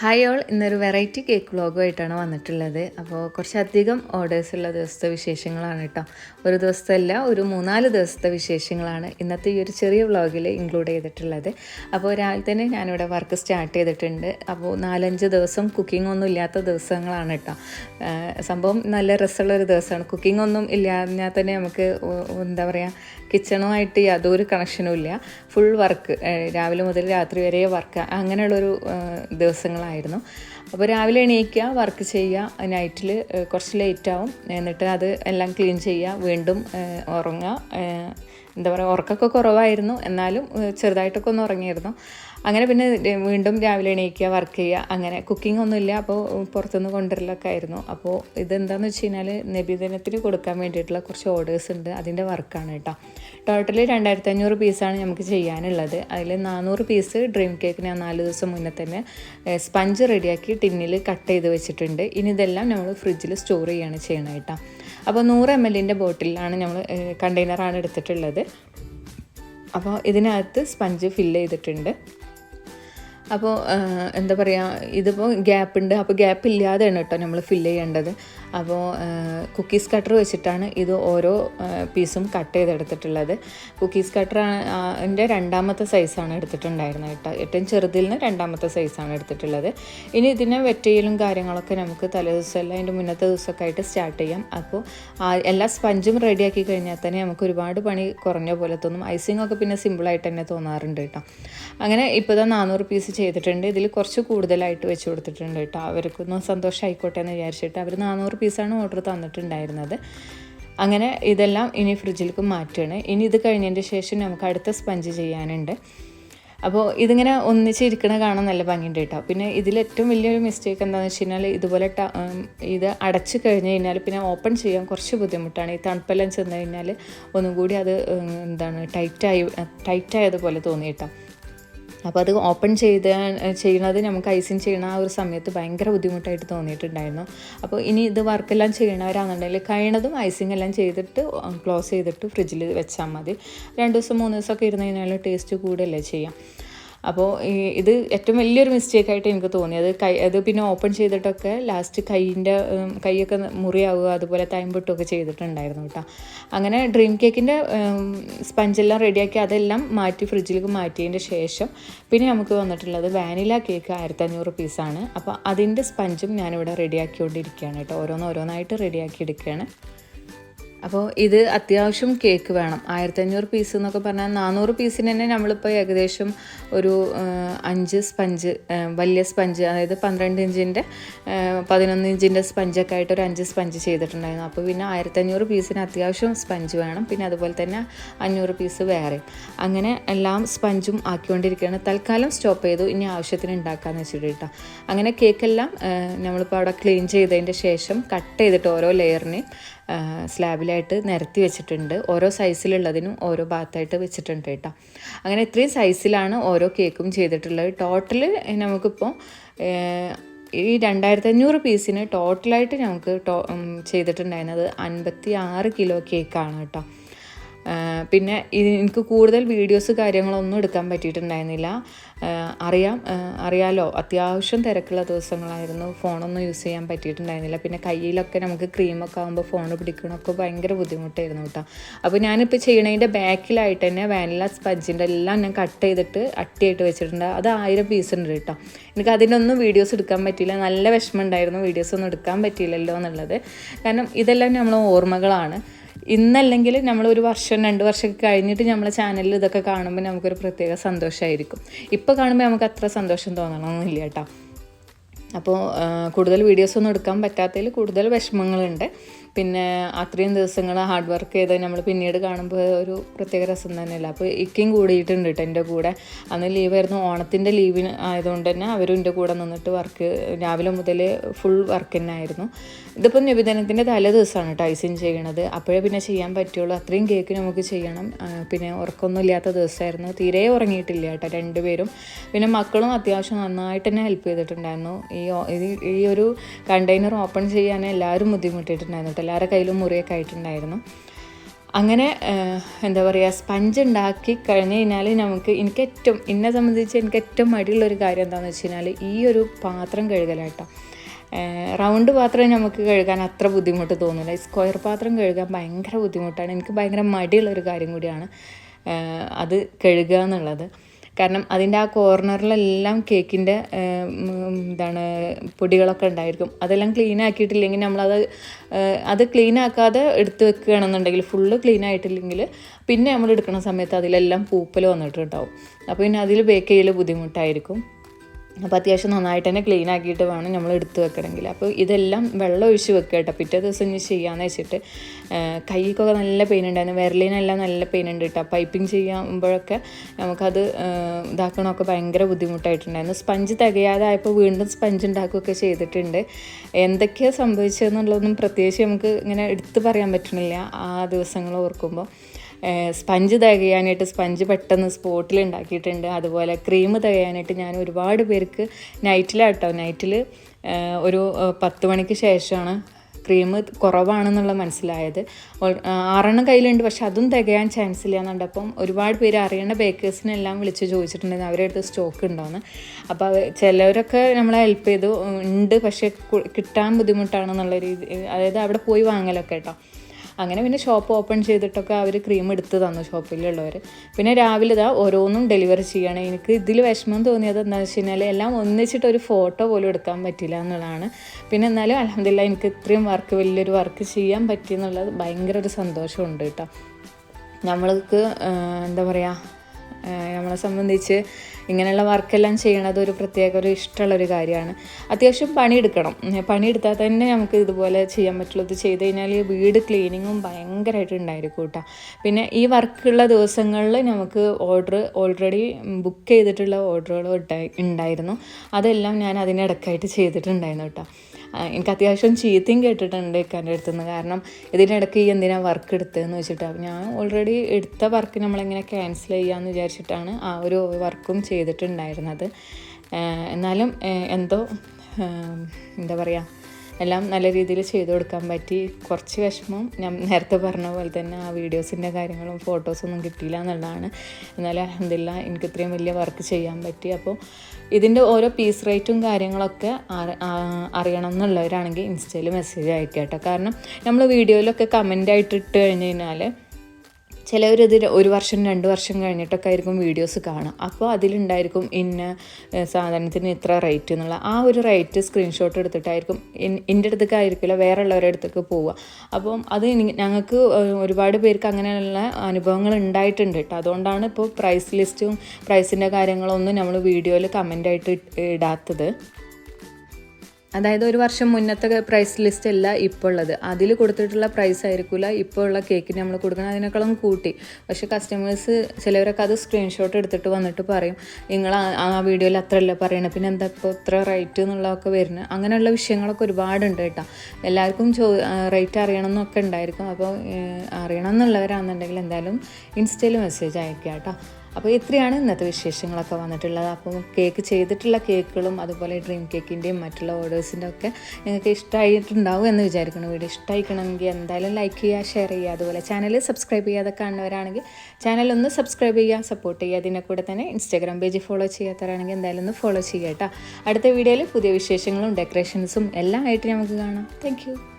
Hi all. ഇന്നൊരു variety cake വ്ളോഗുമായിട്ടാണ് വന്നിട്ടുള്ളത്. അപ്പോൾ കുറച്ചധികം ഓർഡേഴ്സ് ഉള്ള ദിവസത്തെ വിശേഷങ്ങളാണ് കേട്ടോ. ഒരു ദിവസമല്ല ഒരു മൂന്നാൽ ദിവസത്തെ വിശേഷങ്ങളാണ് ഇന്നത്തെ ഈ ഒരു ചെറിയ വ്ളോഗിൽ ഇൻക്ലൂഡ് ചെയ്തിട്ടുള്ളത്. അപ്പോൾ രാവിലെ തന്നെ ഞാനിവിടെ വർക്ക് സ്റ്റാർട്ട് ചെയ്തിട്ടുണ്ട്. അപ്പോൾ നാലഞ്ച് ദിവസം കുക്കിംഗ് ഒന്നും ഇല്ലാത്ത ദിവസങ്ങളാണ് കേട്ടോ. സംഭവം നല്ല രസമുള്ള ഒരു ദിവസമാണ്. കുക്കിംഗ് ഒന്നും ഇല്ലാഞ്ഞാൽ തന്നെ നമുക്ക് എന്താ പറയുക കിച്ചണുമായിട്ട് യാതൊരു കണക്ഷനും ഇല്ല. ഫുൾ വർക്ക് രാവിലെ മുതൽ രാത്രി വരെ വർക്ക്. അങ്ങനെയുള്ളൊരു ഏഹ്, ദിവസങ്ങളായിരുന്നു അപ്പോൾ രാവിലെ എണീക്കുക വർക്ക് ചെയ്യുക നൈറ്റിൽ കുറച്ച് ലേറ്റ് ആവും. എന്നിട്ട് അത് എല്ലാം ക്ലീൻ ചെയ്യുക വീണ്ടും ഉറങ്ങുക. എന്താ പറയുക ഉറക്കമൊക്കെ കുറവായിരുന്നു. എന്നാലും ചെറുതായിട്ടൊക്കെ ഒന്ന് ഉറങ്ങിയിരുന്നു. അങ്ങനെ പിന്നെ വീണ്ടും രാവിലെ എണീക്കുക വർക്ക് ചെയ്യുക അങ്ങനെ കുക്കിംഗ് ഒന്നുമില്ല അപ്പോൾ പുറത്തുനിന്ന് കൊണ്ടുവരലൊക്കെ ആയിരുന്നു. അപ്പോൾ ഇതെന്താണെന്ന് വെച്ച് കഴിഞ്ഞാൽ നബിദിനത്തിന് കൊടുക്കാൻ വേണ്ടിയിട്ടുള്ള കുറച്ച് ഓർഡേഴ്സ് ഉണ്ട്. അതിന്റെ വർക്കാണ് കേട്ടോ. ടോട്ടലി രണ്ടായിരത്തി അഞ്ഞൂറ് പീസാണ് നമുക്ക് ചെയ്യാനുള്ളത്. അതിൽ നാനൂറ് പീസ് ഡ്രീം കേക്ക് ഞാൻ നാല് ദിവസം മുന്നേ തന്നെ സ്പഞ്ച് റെഡിയാക്കി ടിന്നിൽ കട്ട് ചെയ്ത് വെച്ചിട്ടുണ്ട്. ഇനി ഇതെല്ലാം നമ്മൾ ഫ്രിഡ്ജിൽ സ്റ്റോർ ചെയ്യാണ് ചെയ്യണം കേട്ടോ. അപ്പോൾ നൂറ് എം എല്ലിന്റെ ബോട്ടിലാണ് നമ്മൾ കണ്ടെയ്നറാണ് എടുത്തിട്ടുള്ളത്. അപ്പോൾ ഇതിനകത്ത് സ്പഞ്ച് ഫില്ല് ചെയ്തിട്ടുണ്ട്. അപ്പോൾ എന്താ പറയുക ഇതിപ്പോൾ ഗ്യാപ്പ് ഉണ്ട്. അപ്പോൾ ഗ്യാപ്പ് ഇല്ലാതെയാണ് കേട്ടോ നമ്മൾ ഫില്ല് ചെയ്യേണ്ടത്. അപ്പോൾ കുക്കീസ് കട്ടർ വെച്ചിട്ടാണ് ഇത് ഓരോ പീസും കട്ട് ചെയ്തെടുത്തിട്ടുള്ളത്. കുക്കീസ് കട്ടർ രണ്ടാമത്തെ സൈസാണ് എടുത്തിട്ടുണ്ടായിരുന്നത് കേട്ടോ. ഏറ്റവും ചെറുതിൽ നിന്ന് രണ്ടാമത്തെ സൈസാണ് എടുത്തിട്ടുള്ളത്. ഇനി ഇതിനെ വെറ്റയിലും കാര്യങ്ങളൊക്കെ നമുക്ക് തലേദിവസം എല്ലാം അതിന്റെ മുന്നത്തെ ദിവസമൊക്കെ ആയിട്ട് സ്റ്റാർട്ട് ചെയ്യാം. അപ്പോൾ എല്ലാ സ്പഞ്ചും റെഡിയാക്കി കഴിഞ്ഞാൽ തന്നെ നമുക്ക് ഒരുപാട് പണി കുറഞ്ഞ പോലെ തോന്നും. ഐസിങ് ഒക്കെ പിന്നെ സിമ്പിളായിട്ട് തന്നെ തോന്നാറുണ്ട് കേട്ടോ. അങ്ങനെ ഇപ്പോൾ തന്നെ നാനൂറ് പീസ് ചെയ്തിട്ടുണ്ട്. ഇതിൽ കുറച്ച് കൂടുതലായിട്ട് വെച്ച് കൊടുത്തിട്ടുണ്ട് കേട്ടോ. അവർക്കൊന്നും സന്തോഷമായിക്കോട്ടെ എന്ന് വിചാരിച്ചിട്ട് അവർ നാനൂറ് പീസാണ് ഓർഡർ തന്നിട്ടുണ്ടായിരുന്നത്. അങ്ങനെ ഇതെല്ലാം ഇനി ഫ്രിഡ്ജിലേക്ക് മാറ്റുകയാണ്. ഇനി ഇത് കഴിഞ്ഞതിന്റെ ശേഷം നമുക്ക് അടുത്ത സ്പഞ്ച് ചെയ്യാനുണ്ട്. അപ്പോൾ ഇതിങ്ങനെ ഒന്നിച്ചിരിക്കണ കാണാൻ നല്ല ഭംഗിയുണ്ട് കേട്ടോ. പിന്നെ ഇതിൽ ഏറ്റവും വലിയൊരു മിസ്റ്റേക്ക് എന്താണെന്ന് വെച്ച് കഴിഞ്ഞാൽ ഇതുപോലെ ഇത് അടച്ച് കഴിഞ്ഞ് കഴിഞ്ഞാൽ പിന്നെ ഓപ്പൺ ചെയ്യാൻ കുറച്ച് ബുദ്ധിമുട്ടാണ്. ഈ തണുപ്പെല്ലാം ചെന്ന് കഴിഞ്ഞാൽ ഒന്നും കൂടി അത് എന്താണ് ടൈറ്റായി ടൈറ്റായതുപോലെ തോന്നി കേട്ടോ. അപ്പോൾ അത് ഓപ്പൺ ചെയ്ത് ചെയ്യുന്നത് നമുക്ക് ഐസിങ് ചെയ്യണ ആ ഒരു സമയത്ത് ഭയങ്കര ബുദ്ധിമുട്ടായിട്ട് തോന്നിയിട്ടുണ്ടായിരുന്നു. അപ്പോൾ ഇനി ഇത് വർക്കെല്ലാം ചെയ്യണവരാണെന്നുണ്ടെങ്കിൽ കഴിയണതും ഐസിങ് എല്ലാം ചെയ്തിട്ട് ക്ലോസ് ചെയ്തിട്ട് ഫ്രിഡ്ജിൽ വെച്ചാൽ മതി. രണ്ട് ദിവസം മൂന്ന് ദിവസമൊക്കെ ഇരുന്ന് കഴിഞ്ഞാൽ ടേസ്റ്റ് കൂടുതലേ ചെയ്യാം. അപ്പോൾ ഇത് ഏറ്റവും വലിയൊരു മിസ്റ്റേക്കായിട്ട് എനിക്ക് തോന്നി. അത് കൈ അത് പിന്നെ ഓപ്പൺ ചെയ്തിട്ടൊക്കെ ലാസ്റ്റ് കൈയിന്റെ കൈയൊക്കെ മുറിയാവുക അതുപോലെ തൈമ്പൊട്ടുമൊക്കെ ചെയ്തിട്ടുണ്ടായിരുന്നു കേട്ടോ. അങ്ങനെ ഡ്രീം കേക്കിന്റെ സ്പഞ്ചെല്ലാം റെഡിയാക്കി അതെല്ലാം മാറ്റി ഫ്രിഡ്ജിലേക്ക് മാറ്റിയതിന്റെ ശേഷം പിന്നെ നമുക്ക് വന്നിട്ടുള്ളത് വാനില കേക്ക് ആയിരത്തി അഞ്ഞൂറ് പീസാണ് അപ്പോൾ അതിന്റെ സ്പഞ്ചും ഞാനിവിടെ റെഡിയാക്കിക്കൊണ്ടിരിക്കുകയാണ് കേട്ടോ. ഓരോന്ന് ഓരോന്നായിട്ട് റെഡിയാക്കി എടുക്കുകയാണ്. അപ്പോൾ ഇത് അത്യാവശ്യം കേക്ക് വേണം. ആയിരത്തി അഞ്ഞൂറ് പീസ് എന്നൊക്കെ പറഞ്ഞാൽ നാനൂറ് പീസിന് തന്നെ നമ്മളിപ്പോൾ ഏകദേശം ഒരു അഞ്ച് സ്പഞ്ച് വലിയ സ്പഞ്ച് അതായത് പന്ത്രണ്ട് ഇഞ്ചിന്റെ പതിനൊന്ന് ഇഞ്ചിന്റെ സ്പഞ്ചൊക്കെ ആയിട്ട് ഒരു അഞ്ച് സ്പഞ്ച് ചെയ്തിട്ടുണ്ടായിരുന്നു. അപ്പോൾ പിന്നെ ആയിരത്തി അഞ്ഞൂറ് പീസിന് അത്യാവശ്യം സ്പഞ്ച് വേണം. പിന്നെ അതുപോലെ തന്നെ അഞ്ഞൂറ് പീസ് വേറെ. അങ്ങനെ എല്ലാം സ്പഞ്ചും ആക്കിക്കൊണ്ടിരിക്കുകയാണ്. തൽക്കാലം സ്റ്റോപ്പ് ചെയ്തു. ഇനി ആവശ്യത്തിന് ഉണ്ടാക്കാമെന്ന് വെച്ചിട്ട് കേട്ടോ അങ്ങനെ കേക്കെല്ലാം നമ്മളിപ്പോൾ അവിടെ ക്ലീൻ ചെയ്തതിന്റെ ശേഷം കട്ട് ചെയ്തിട്ട് ഓരോ ലെയറിനെയും സ്ലാബിലായിട്ട് നിരത്തി വെച്ചിട്ടുണ്ട്. ഓരോ സൈസിലുള്ളതിനും ഓരോ ഭാഗത്തായിട്ട് വെച്ചിട്ടുണ്ട് കേട്ടോ. അങ്ങനെ ഇത്രയും സൈസിലാണ് ഓരോ കേക്കും ചെയ്തിട്ടുള്ളത്. ടോട്ടൽ നമുക്കിപ്പോൾ ഈ രണ്ടായിരത്തി അഞ്ഞൂറ് പീസിന് ടോട്ടലായിട്ട് ഞങ്ങൾക്ക് ടോ ചെയ്തിട്ടുണ്ടായിരുന്നത് അൻപത്തി ആറ് കിലോ കേക്കാണ് കേട്ടോ. പിന്നെ എനിക്ക് കൂടുതൽ വീഡിയോസ് കാര്യങ്ങളൊന്നും എടുക്കാൻ പറ്റിയിട്ടുണ്ടായിരുന്നില്ല. അറിയാം. അറിയാലോ അത്യാവശ്യം തിരക്കുള്ള ദിവസങ്ങളായിരുന്നു. ഫോണൊന്നും യൂസ് ചെയ്യാൻ പറ്റിയിട്ടുണ്ടായിരുന്നില്ല. പിന്നെ കയ്യിലൊക്കെ നമുക്ക് ക്രീമൊക്കെ ആകുമ്പോൾ ഫോൺ പിടിക്കണമൊക്കെ ഭയങ്കര ബുദ്ധിമുട്ടായിരുന്നു കേട്ടോ. അപ്പോൾ ഞാനിപ്പോൾ ചെയ്യണതിന്റെ ബാക്കിലായിട്ട് തന്നെ വാനില സ്പഞ്ചിന്റെ എല്ലാം ഞാൻ കട്ട് ചെയ്തിട്ട് അട്ടിയായിട്ട് വെച്ചിട്ടുണ്ട്. അത് ആയിരം പീസ് ഉണ്ട് കേട്ടോ. എനിക്ക് അതിനൊന്നും വീഡിയോസ് എടുക്കാൻ പറ്റിയില്ല. നല്ല വിഷമം ഉണ്ടായിരുന്നു. വീഡിയോസ് ഒന്നും എടുക്കാൻ പറ്റിയില്ലല്ലോ എന്നുള്ളത്. കാരണം ഇതെല്ലാം നമ്മൾ ഓർമ്മകളാണ്. ഇന്നല്ലെങ്കിൽ നമ്മൾ ഒരു വർഷം രണ്ട് വർഷമൊക്കെ കഴിഞ്ഞിട്ട് നമ്മളെ ചാനലിൽ ഇതൊക്കെ കാണുമ്പോൾ നമുക്കൊരു പ്രത്യേക സന്തോഷമായിരിക്കും ഇപ്പോൾ കാണുമ്പോൾ നമുക്ക് അത്ര സന്തോഷം തോന്നണമെന്നില്ല കേട്ടോ. അപ്പോൾ കൂടുതൽ വീഡിയോസ് ഒന്നും എടുക്കാൻ പറ്റാത്തതിൽ കൂടുതൽ വിഷമങ്ങളുണ്ട്. പിന്നെ അത്രയും ദിവസങ്ങൾ ഹാർഡ് വർക്ക് ചെയ്ത് നമ്മൾ പിന്നീട് കാണുമ്പോൾ ഒരു പ്രത്യേക രസം തന്നെയല്ല? അപ്പോൾ ഇക്കയും കൂടിയിട്ടുണ്ട് കേട്ടോ എന്റെ കൂടെ. അന്ന് ലീവായിരുന്നു ഓണത്തിന്റെ ലീവിന് ആയതുകൊണ്ട് തന്നെ അവരും എന്റെ കൂടെ നിന്നിട്ട് വർക്ക് രാവിലെ മുതൽ ഫുൾ വർക്ക് തന്നെ ആയിരുന്നു. ഇതിപ്പോൾ നിബിധനത്തിന്റെ തലേ ദിവസമാണ് ഐസിങ് ചെയ്യണത്. അപ്പോഴേ പിന്നെ ചെയ്യാൻ പറ്റുള്ളൂ. അത്രയും കേക്ക് നമുക്ക് ചെയ്യണം. പിന്നെ ഉറക്കമൊന്നും ഇല്ലാത്ത ദിവസമായിരുന്നു തീരെ ഉറങ്ങിയിട്ടില്ല കേട്ടോ രണ്ടുപേരും പിന്നെ മക്കളും അത്യാവശ്യം നന്നായിട്ട് തന്നെ ഹെൽപ്പ് ചെയ്തിട്ടുണ്ടായിരുന്നു. ഈ ഈ ഒരു കണ്ടെയ്നർ ഓപ്പൺ ചെയ്യാൻ എല്ലാവരും ബുദ്ധിമുട്ടിയിട്ടുണ്ടായിരുന്നു കേട്ടോ എല്ലാവരുടെ കയ്യിലും മുറിയൊക്കെ ആയിട്ടുണ്ടായിരുന്നു. അങ്ങനെ എന്താ പറയുക സ്പഞ്ച് ഉണ്ടാക്കി കഴിഞ്ഞ് കഴിഞ്ഞാൽ നമുക്ക് എനിക്ക് ഏറ്റവും എന്നെ സംബന്ധിച്ച് എനിക്ക് ഏറ്റവും മടിയുള്ളൊരു കാര്യം എന്താണെന്ന് വെച്ച് കഴിഞ്ഞാൽ ഈ ഒരു പാത്രം കഴുകലാട്ടോ റൗണ്ട് പാത്രം നമുക്ക് കഴുകാൻ അത്ര ബുദ്ധിമുട്ട് തോന്നില്ല സ്ക്വയർ പാത്രം കഴുകാൻ ഭയങ്കര ബുദ്ധിമുട്ടാണ്. എനിക്ക് ഭയങ്കര മടിയുള്ളൊരു കാര്യം കൂടിയാണ് അത് കഴുകുക എന്നുള്ളത് കാരണം അതിന്റെ ആ കോർണറിലെല്ലാം കേക്കിന്റെ എന്താണ് പൊടികളൊക്കെ ഉണ്ടായിരിക്കും. അതെല്ലാം ക്ലീൻ ആക്കിയിട്ടില്ലെങ്കിൽ നമ്മളത് അത് ക്ലീൻ ആക്കാതെ എടുത്ത് വെക്കുകയാണെന്നുണ്ടെങ്കിൽ ഫുള്ള് ക്ലീൻ ആയിട്ടില്ലെങ്കിൽ പിന്നെ നമ്മൾ എടുക്കുന്ന സമയത്ത് അതിലെല്ലാം പൂപ്പൽ വന്നിട്ടുണ്ടാവും. അപ്പോൾ പിന്നെ അതിൽ ബേക്ക് ചെയ്യൽ ബുദ്ധിമുട്ടായിരിക്കും. അപ്പോൾ അത്യാവശ്യം നന്നായിട്ട് തന്നെ ക്ലീൻ ആക്കിയിട്ട് വേണം നമ്മൾ എടുത്ത് വെക്കണമെങ്കിൽ. അപ്പോൾ ഇതെല്ലാം വെള്ളം ഒഴിച്ച് വെക്കുക കേട്ടോ. പിറ്റേ ദിവസം ഇനി ചെയ്യാമെന്ന് വെച്ചിട്ട് കൈക്കൊക്കെ നല്ല പെയിൻ ഉണ്ടായിരുന്നു. വിരലിനെല്ലാം നല്ല പെയിൻ ഉണ്ട് കേട്ടോ. പൈപ്പിംഗ് ചെയ്യുമ്പോഴൊക്കെ നമുക്കത് ഇതാക്കണമൊക്കെ ഭയങ്കര ബുദ്ധിമുട്ടായിട്ടുണ്ടായിരുന്നു. സ്പഞ്ച് തികയാതായപ്പോൾ വീണ്ടും സ്പഞ്ച് ഉണ്ടാക്കുകയൊക്കെ ചെയ്തിട്ടുണ്ട്. എന്തൊക്കെയാണ് സംഭവിച്ചതെന്നുള്ളതൊന്നും പ്രത്യേകിച്ച് നമുക്ക് ഇങ്ങനെ എടുത്തു പറയാൻ പറ്റണില്ല ആ ദിവസങ്ങൾ ഓർക്കുമ്പോൾ. സ്പഞ്ച് തികയാനായിട്ട് സ്പഞ്ച് പെട്ടെന്ന് സ്പോട്ടിൽ ഉണ്ടാക്കിയിട്ടുണ്ട്. അതുപോലെ ക്രീം തികയാനായിട്ട് ഞാൻ ഒരുപാട് പേർക്ക് നൈറ്റിലാട്ടോ നൈറ്റിൽ ഒരു പത്ത് മണിക്ക് ശേഷമാണ് ക്രീം കുറവാണെന്നുള്ള മനസ്സിലായത്. ആറെണ്ണം കയ്യിലുണ്ട് പക്ഷെ അതും തികയാൻ ചാൻസ് ഇല്ല എന്നുണ്ടപ്പം ഒരുപാട് പേര് അറിയേണ്ട ബേക്കേഴ്സിനെല്ലാം വിളിച്ച് ചോദിച്ചിട്ടുണ്ടായിരുന്നു അവരുടെ അടുത്ത് സ്റ്റോക്ക് ഉണ്ടോയെന്ന് അപ്പോൾ ചിലവരൊക്കെ നമ്മളെ ഹെൽപ്പ് ചെയ്തു ഉണ്ട് പക്ഷേ കിട്ടാൻ ബുദ്ധിമുട്ടാണെന്നുള്ള രീതി അതായത് അവിടെ പോയി വാങ്ങലൊക്കെ കേട്ടോ അങ്ങനെ പിന്നെ ഷോപ്പ് ഓപ്പൺ ചെയ്തിട്ടൊക്കെ അവർ ക്രീം എടുത്ത് തന്നു ഷോപ്പിലുള്ളവർ പിന്നെ രാവിലെ ഇതാ ഓരോന്നും ഡെലിവറി ചെയ്യണം. എനിക്ക് ഇതിൽ വിഷമം തോന്നിയത് എന്താണെന്ന് വെച്ച് കഴിഞ്ഞാൽ എല്ലാം ഒന്നിച്ചിട്ട് ഒരു ഫോട്ടോ പോലും എടുക്കാൻ പറ്റില്ല എന്നുള്ളതാണ്. പിന്നെ എന്നാലും അലഹമില്ല എനിക്ക് ഇത്രയും വർക്ക് വലിയൊരു വർക്ക് ചെയ്യാൻ പറ്റി എന്നുള്ളത് ഭയങ്കര ഒരു സന്തോഷമുണ്ട് കേട്ടോ. നമ്മൾക്ക് എന്താ പറയുക നമ്മളെ സംബന്ധിച്ച് ഇങ്ങനെയുള്ള വർക്കെല്ലാം ചെയ്യണത് ഒരു പ്രത്യേക ഒരു ഇഷ്ടമുള്ളൊരു കാര്യമാണ്. അത്യാവശ്യം പണിയെടുക്കണം. പണിയെടുത്താൽ തന്നെ നമുക്ക് ഇതുപോലെ ചെയ്യാൻ പറ്റുള്ളൂ. ഇത് ചെയ്ത് കഴിഞ്ഞാൽ വീട് ക്ലീനിങ്ങും ഭയങ്കരമായിട്ട് ഉണ്ടായിരിക്കും കേട്ടോ. പിന്നെ ഈ വർക്കുള്ള ദിവസങ്ങളിൽ നമുക്ക് ഓർഡർ ഓൾറെഡി ബുക്ക് ചെയ്തിട്ടുള്ള ഓർഡറുകൾ ഉണ്ടായിരുന്നു. അതെല്ലാം ഞാൻ അതിനിടക്കായിട്ട് ചെയ്തിട്ടുണ്ടായിരുന്നു കേട്ടോ. എനിക്ക് അത്യാവശ്യം ചീത്തയും കേട്ടിട്ടുണ്ട് ഇക്കാന്റെ അടുത്ത് നിന്ന് കാരണം ഇതിനിടയ്ക്ക് ഈ എന്തിനാണ് വർക്ക് എടുത്തതെന്ന് വെച്ചിട്ട് അപ്പോൾ ഞാൻ ഓൾറെഡി എടുത്ത വർക്ക് നമ്മളെങ്ങനെ ക്യാൻസൽ ചെയ്യാമെന്ന് വിചാരിച്ചിട്ടാണ് ആ ഒരു വർക്കും ചെയ്തിട്ടുണ്ടായിരുന്നത്. എന്നാലും എന്തോ എന്താ പറയുക എല്ലാം നല്ല രീതിയിൽ ചെയ്തു കൊടുക്കാൻ പറ്റി. കുറച്ച് വിഷമം ഞാൻ നേരത്തെ പറഞ്ഞ പോലെ തന്നെ ആ വീഡിയോസിന്റെ കാര്യങ്ങളും ഫോട്ടോസൊന്നും കിട്ടിയില്ല എന്നുള്ളതാണ്. എന്നാലും അലഹമില്ല എനിക്ക് ഇത്രയും വലിയ വർക്ക് ചെയ്യാൻ പറ്റി. അപ്പോൾ ഇതിന്റെ ഓരോ പീസ് റേറ്റും കാര്യങ്ങളൊക്കെ അറിയണം എന്നുള്ളവരാണെങ്കിൽ ഇൻസ്റ്റയിൽ മെസ്സേജ് അയക്കാം കേട്ടോ. കാരണം നമ്മൾ വീഡിയോയിലൊക്കെ കമന്റ് ആയിട്ട് ഇട്ട് കഴിഞ്ഞ് കഴിഞ്ഞാൽ ചിലവരിത് ഒരു വർഷം രണ്ട് വർഷം കഴിഞ്ഞിട്ടൊക്കെ ആയിരിക്കും വീഡിയോസ് കാണുക. അപ്പോൾ അതിലുണ്ടായിരിക്കും ഇന്ന സാധനത്തിന് ഇത്ര റേറ്റ് എന്നുള്ള ആ ഒരു റേറ്റ് സ്ക്രീൻഷോട്ട് എടുത്തിട്ടായിരിക്കും എന്റെ അടുത്തേക്ക് ആയിരിക്കില്ല വേറെ ഉള്ളവരുടെ അടുത്തേക്ക് പോവുക. അപ്പം അത് ഞങ്ങൾക്ക് ഒരുപാട് പേർക്ക് അങ്ങനെയുള്ള അനുഭവങ്ങൾ ഉണ്ടായിട്ടുണ്ട് കേട്ടോ അതുകൊണ്ടാണ് ഇപ്പോൾ പ്രൈസ് ലിസ്റ്റും പ്രൈസിന്റെ കാര്യങ്ങളൊന്നും നമ്മൾ വീഡിയോയിൽ കമന്റായിട്ട് ഇടാത്തത്. അതായത് ഒരു വർഷം മുന്നത്തെ പ്രൈസ് ലിസ്റ്റ് അല്ല ഇപ്പോൾ ഉള്ളത്. അതിൽ കൊടുത്തിട്ടുള്ള പ്രൈസ് ആയിരിക്കില്ല ഇപ്പോൾ ഉള്ള കേക്കിന് നമ്മൾ കൊടുക്കണം അതിനേക്കാളും കൂട്ടി. പക്ഷെ കസ്റ്റമേഴ്സ് ചിലവരൊക്കെ അത് സ്ക്രീൻഷോട്ട് എടുത്തിട്ട് വന്നിട്ട് പറയും നിങ്ങൾ ആ- വീഡിയോയിൽ അത്രയല്ല പറയണത് പിന്നെ എന്താ ഇപ്പോൾ ഇത്ര റേറ്റ് എന്നുള്ളതൊക്കെ വരുന്നത്? അങ്ങനെയുള്ള വിഷയങ്ങളൊക്കെ ഒരുപാടുണ്ട് കേട്ടോ. എല്ലാവർക്കും ചോ റേറ്റ് അറിയണം എന്നൊക്കെ ഉണ്ടായിരിക്കും. അപ്പോൾ അറിയണം എന്നുള്ളവരാണെന്നുണ്ടെങ്കിൽ എന്തായാലും ഇൻസ്റ്റയിൽ മെസ്സേജ് അയക്കുക കേട്ടോ. അപ്പോൾ ഇത്രയാണ് ഇന്നത്തെ വിശേഷങ്ങളൊക്കെ വന്നിട്ടുള്ളത്. അപ്പോൾ കേക്ക് ചെയ്തിട്ടുള്ള കേക്കുകളും അതുപോലെ ഡ്രീം കേക്കിന്റെയും മറ്റുള്ള ഓർഡേഴ്സിന്റെ ഒക്കെ നിങ്ങൾക്ക് ഇഷ്ടമായിട്ടുണ്ടാവും എന്ന് വിചാരിക്കണം വീഡിയോ ഇഷ്ടമായിക്കണമെങ്കിൽ എന്തായാലും ലൈക്ക് ചെയ്യുക ഷെയർ ചെയ്യുക. അതുപോലെ ചാനൽ സബ്സ്ക്രൈബ് ചെയ്യാതെ കാണുന്നവരാണെങ്കിൽ ചാനൽ ഒന്ന് സബ്സ്ക്രൈബ് ചെയ്യുക സപ്പോർട്ട് ചെയ്യുക. അതിനെ കൂടെ തന്നെ ഇൻസ്റ്റാഗ്രാം പേജ് ഫോളോ ചെയ്യാത്തവരാണെങ്കിൽ എന്തായാലും ഒന്ന് ഫോളോ ചെയ്യുക കേട്ടോ. അടുത്ത വീഡിയോയിൽ പുതിയ വിശേഷങ്ങളും ഡെക്കറേഷൻസും എല്ലാം ആയിട്ട് നമുക്ക് കാണാം. താങ്ക്